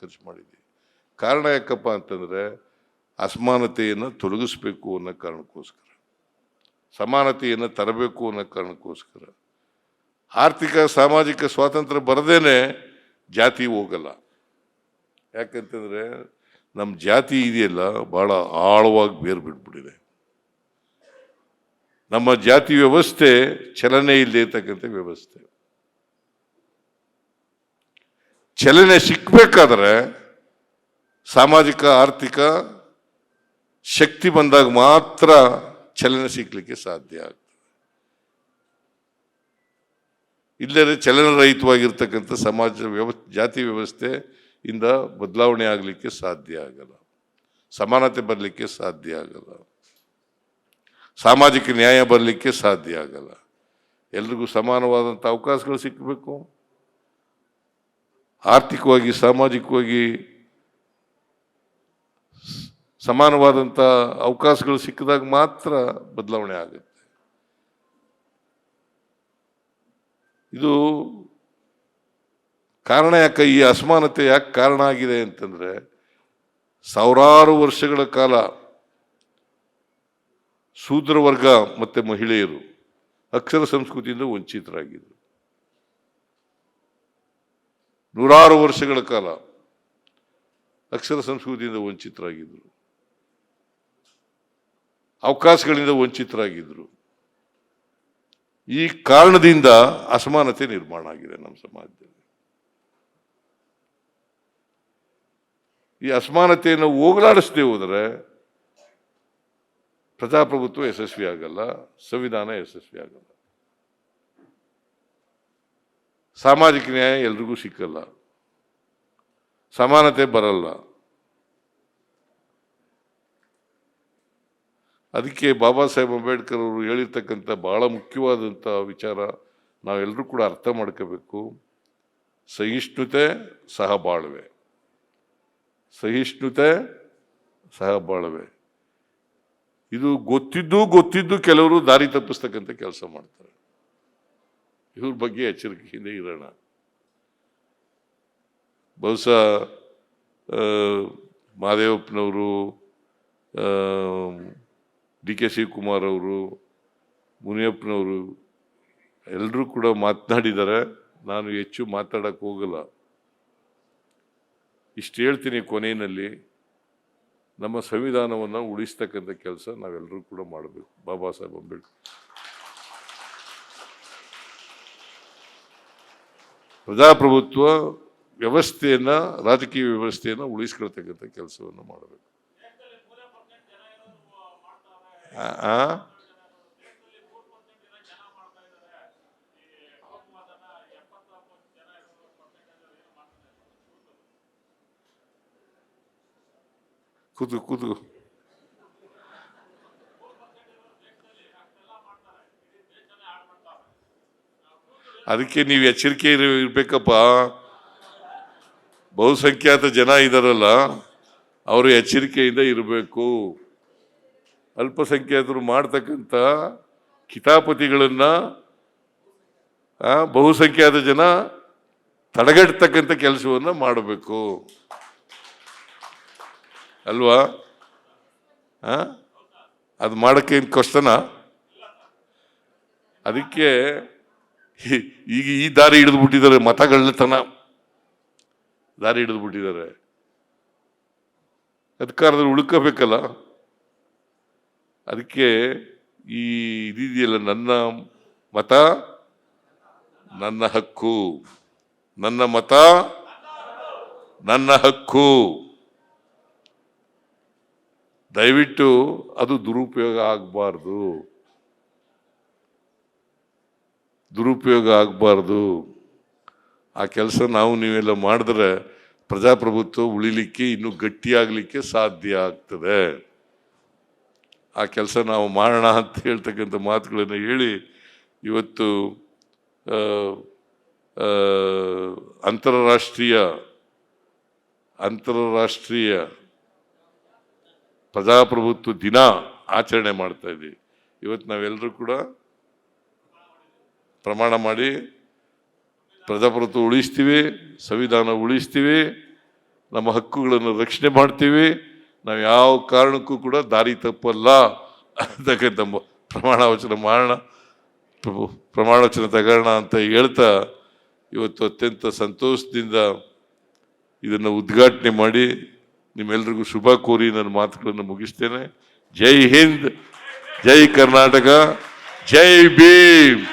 ಖರ್ಚು ಮಾಡಿದ್ದೀವಿ ಕಾರಣ ಯಾಕಪ್ಪ ಅಂತಂದರೆ ಅಸಮಾನತೆಯನ್ನು ತೊಲಗಿಸ್ಬೇಕು ಅನ್ನೋ ಕಾರಣಕ್ಕೋಸ್ಕರ. ಸಮಾನತೆಯನ್ನು ತರಬೇಕು ಅನ್ನೋ ಕಾರಣಕ್ಕೋಸ್ಕರ. ಆರ್ಥಿಕ, ಸಾಮಾಜಿಕ ಸ್ವಾತಂತ್ರ್ಯ ಬರದೇನೆ ಜಾತಿ ಹೋಗಲ್ಲ. ಯಾಕಂತಂದರೆ ನಮ್ಮ ಜಾತಿ ಇದೆಯಲ್ಲ ಭಾಳ ಆಳವಾಗಿ ಬೇರು ಬಿಟ್ಬಿಟ್ಟಿದೆ. ನಮ್ಮ ಜಾತಿ ವ್ಯವಸ್ಥೆ ಚಲನೆ ಇಲ್ಲದೆ ಇರ್ತಕ್ಕಂಥ ವ್ಯವಸ್ಥೆ. ಚಲನೆ ಸಿಕ್ಕಬೇಕಾದ್ರೆ ಸಾಮಾಜಿಕ, ಆರ್ಥಿಕ ಶಕ್ತಿ ಬಂದಾಗ ಮಾತ್ರ ಚಲನೆ ಸಿಕ್ಕಲಿಕ್ಕೆ ಸಾಧ್ಯ ಆಗ್ತದೆ. ಇಲ್ಲದೆ ಚಲನರಹಿತವಾಗಿರ್ತಕ್ಕಂಥ ಸಮಾಜ ವ್ಯವ ಜಾತಿ ವ್ಯವಸ್ಥೆ ಇಂದ ಬದಲಾವಣೆ ಆಗಲಿಕ್ಕೆ ಸಾಧ್ಯ ಆಗಲ್ಲ. ಸಮಾನತೆ ಬರಲಿಕ್ಕೆ ಸಾಧ್ಯ ಆಗಲ್ಲ. ಸಾಮಾಜಿಕ ನ್ಯಾಯ ಬರಲಿಕ್ಕೆ ಸಾಧ್ಯ ಆಗಲ್ಲ. ಎಲ್ರಿಗೂ ಸಮಾನವಾದಂಥ ಅವಕಾಶಗಳು ಸಿಕ್ಕಬೇಕು ಆರ್ಥಿಕವಾಗಿ, ಸಾಮಾಜಿಕವಾಗಿ ಸಮಾನವಾದಂಥ ಅವಕಾಶಗಳು ಸಿಕ್ಕಿದಾಗ ಮಾತ್ರ ಬದಲಾವಣೆ ಆಗುತ್ತೆ. ಇದು ಕಾರಣ ಯಾಕೆ, ಈ ಅಸಮಾನತೆ ಯಾಕೆ ಕಾರಣ ಆಗಿದೆ ಅಂತಂದರೆ, ಸಾವಿರಾರು ವರ್ಷಗಳ ಕಾಲ ಶೂದ್ರ ವರ್ಗ ಮತ್ತು ಮಹಿಳೆಯರು ಅಕ್ಷರ ಸಂಸ್ಕೃತಿಯಿಂದ ವಂಚಿತರಾಗಿದ್ದರು ನೂರಾರು ವರ್ಷಗಳ ಕಾಲ ಅಕ್ಷರ ಸಂಸ್ಕೃತಿಯಿಂದ ವಂಚಿತರಾಗಿದ್ದರು ಅವಕಾಶಗಳಿಂದ ವಂಚಿತರಾಗಿದ್ದರು ಈ ಕಾರಣದಿಂದ ಅಸಮಾನತೆ ನಿರ್ಮಾಣ ಆಗಿದೆ ನಮ್ಮ ಸಮಾಜದಲ್ಲಿ. ಈ ಅಸಮಾನತೆಯನ್ನು ಹೋಗಲಾಡಿಸದೆ ಹೋದರೆ ಪ್ರಜಾಪ್ರಭುತ್ವ ಯಶಸ್ವಿ ಆಗಲ್ಲ ಸಂವಿಧಾನ ಯಶಸ್ವಿ ಆಗಲ್ಲ ಸಾಮಾಜಿಕ ನ್ಯಾಯ ಎಲ್ರಿಗೂ ಸಿಕ್ಕಲ್ಲ. ಸಮಾನತೆ ಬರಲ್ಲ. ಅದಕ್ಕೆ ಬಾಬಾ ಸಾಹೇಬ್ ಅಂಬೇಡ್ಕರ್ ಅವರು ಹೇಳಿರ್ತಕ್ಕಂಥ ಬಹಳ ಮುಖ್ಯವಾದಂಥ ವಿಚಾರ ನಾವೆಲ್ಲರೂ ಕೂಡ ಅರ್ಥ ಮಾಡ್ಕೋಬೇಕು. ಸಹಿಷ್ಣುತೆ, ಸಹಬಾಳ್ವೆ. ಸಹಿಷ್ಣುತೆ, ಸಹಬಾಳ್ವೆ. ಇದು ಗೊತ್ತಿದ್ದು ಗೊತ್ತಿದ್ದು ಕೆಲವರು ದಾರಿ ತಪ್ಪಿಸ್ತಕ್ಕಂಥ ಕೆಲಸ ಮಾಡ್ತಾರೆ. ಇವ್ರ ಬಗ್ಗೆ ಎಚ್ಚರಿಕೆಯಿಂದ ಇರೋಣ. ಬಹುಶಃ ಮಾದೇವಪ್ಪನವರು ಡಿ ಕೆ ಶಿವಕುಮಾರ್ ಅವರು, ಮುನಿಯಪ್ಪನವರು ಎಲ್ಲರೂ ಕೂಡ ಮಾತನಾಡಿದ್ದಾರೆ. ನಾನು ಹೆಚ್ಚು ಮಾತಾಡಕ್ಕೆ ಹೋಗಲ್ಲ. ಇಷ್ಟು ಹೇಳ್ತೀನಿ ಕೊನೆಯಲ್ಲಿ. ನಮ್ಮ ಸಂವಿಧಾನವನ್ನು ಉಳಿಸ್ತಕ್ಕಂಥ ಕೆಲಸ ನಾವೆಲ್ಲರೂ ಕೂಡ ಮಾಡಬೇಕು. ಬಾಬಾ ಸಾಹೇಬ್ ಅಂಬೇಡ್ಕರ್. ಪ್ರಜಾಪ್ರಭುತ್ವ ವ್ಯವಸ್ಥೆಯನ್ನ ರಾಜಕೀಯ ವ್ಯವಸ್ಥೆಯನ್ನ ಉಳಿಸ್ಕೊಳ್ತಕ್ಕಂಥ ಕೆಲಸವನ್ನು ಮಾಡಬೇಕು ಕುದು ಆ? ಅದಕ್ಕೆ ನೀವು ಎಚ್ಚರಿಕೆ ಇರಬೇಕಪ್ಪ. ಬಹುಸಂಖ್ಯಾತ ಜನ ಇದಾರಲ್ಲ, ಅವರು ಎಚ್ಚರಿಕೆಯಿಂದ ಇರಬೇಕು. ಅಲ್ಪಸಂಖ್ಯಾತರು ಮಾಡ್ತಕ್ಕಂಥ ಕಿತಾಪತಿಗಳನ್ನ ಬಹುಸಂಖ್ಯಾತ ಜನ ತಡೆಗಟ್ಟತಕ್ಕಂಥ ಕೆಲಸವನ್ನು ಮಾಡಬೇಕು. ಅಲ್ವಾ? ಅದು ಮಾಡೋಕ್ಕೇನು ಕಷ್ಟನಾ? ಅದಕ್ಕೆ ಈಗ ಈ ದಾರಿ ಹಿಡಿದು ಬಿಟ್ಟಿದ್ದಾರೆ ಮತಗಳ್ಳತನ ದಾರಿ ಹಿಡಿದು ಬಿಟ್ಟಿದ್ದಾರೆ. ಅಧಿಕಾರದಲ್ಲಿ ಉಳ್ಕೋಬೇಕಲ್ಲ. ಅದಕ್ಕೆ ಈ ಇದಿದೆಯಲ್ಲ ನನ್ನ ಮತ, ನನ್ನ ಹಕ್ಕು. ನನ್ನ ಮತ, ನನ್ನ ಹಕ್ಕು. ದಯವಿಟ್ಟು ಅದು ದುರುಪಯೋಗ ಆಗಬಾರ್ದು. ದುರುಪಯೋಗ ಆಗಬಾರ್ದು. ಆ ಕೆಲಸ ನಾವು ನೀವೆಲ್ಲ ಮಾಡಿದ್ರೆ ಪ್ರಜಾಪ್ರಭುತ್ವ ಉಳಿಲಿಕ್ಕೆ, ಇನ್ನೂ ಗಟ್ಟಿಯಾಗಲಿಕ್ಕೆ ಸಾಧ್ಯ ಆಗ್ತದೆ. ಆ ಕೆಲಸ ನಾವು ಮಾಡೋಣ ಅಂತ ಹೇಳ್ತಕ್ಕಂಥ ಮಾತುಗಳನ್ನು ಹೇಳಿ ಇವತ್ತು ಅಂತಾರಾಷ್ಟ್ರೀಯ ಅಂತಾರಾಷ್ಟ್ರೀಯ ಪ್ರಜಾಪ್ರಭುತ್ವ ದಿನ ಆಚರಣೆ ಮಾಡ್ತಾ ಇದ್ದೀವಿ. ಇವತ್ತು ನಾವೆಲ್ಲರೂ ಕೂಡ ಪ್ರಮಾಣ ಮಾಡಿ ಪ್ರಜಾಪ್ರಭುತ್ವ ಉಳಿಸ್ತೀವಿ, ಸಂವಿಧಾನ ಉಳಿಸ್ತೀವಿ, ನಮ್ಮ ಹಕ್ಕುಗಳನ್ನು ರಕ್ಷಣೆ ಮಾಡ್ತೀವಿ. ನಾವು ಯಾವ ಕಾರಣಕ್ಕೂ ಕೂಡ ದಾರಿ ತಪ್ಪಲ್ಲ. ಅಂತಕ್ಕಂಥ ಪ್ರಮಾಣ ವಚನ ಮಾಡೋಣ. ಪ್ರಮಾಣ ವಚನ ತಗೋಣ ಅಂತ ಹೇಳ್ತಾ ಇವತ್ತು ಅತ್ಯಂತ ಸಂತೋಷದಿಂದ ಇದನ್ನು ಉದ್ಘಾಟನೆ ಮಾಡಿ ನಿಮ್ಮೆಲ್ರಿಗೂ ಶುಭ ಕೋರಿ ನನ್ನ ಮಾತುಗಳನ್ನು ಮುಗಿಸ್ತೇನೆ. ಜೈ ಹಿಂದ್, ಜೈ ಕರ್ನಾಟಕ, ಜೈ ಭೀಮ್.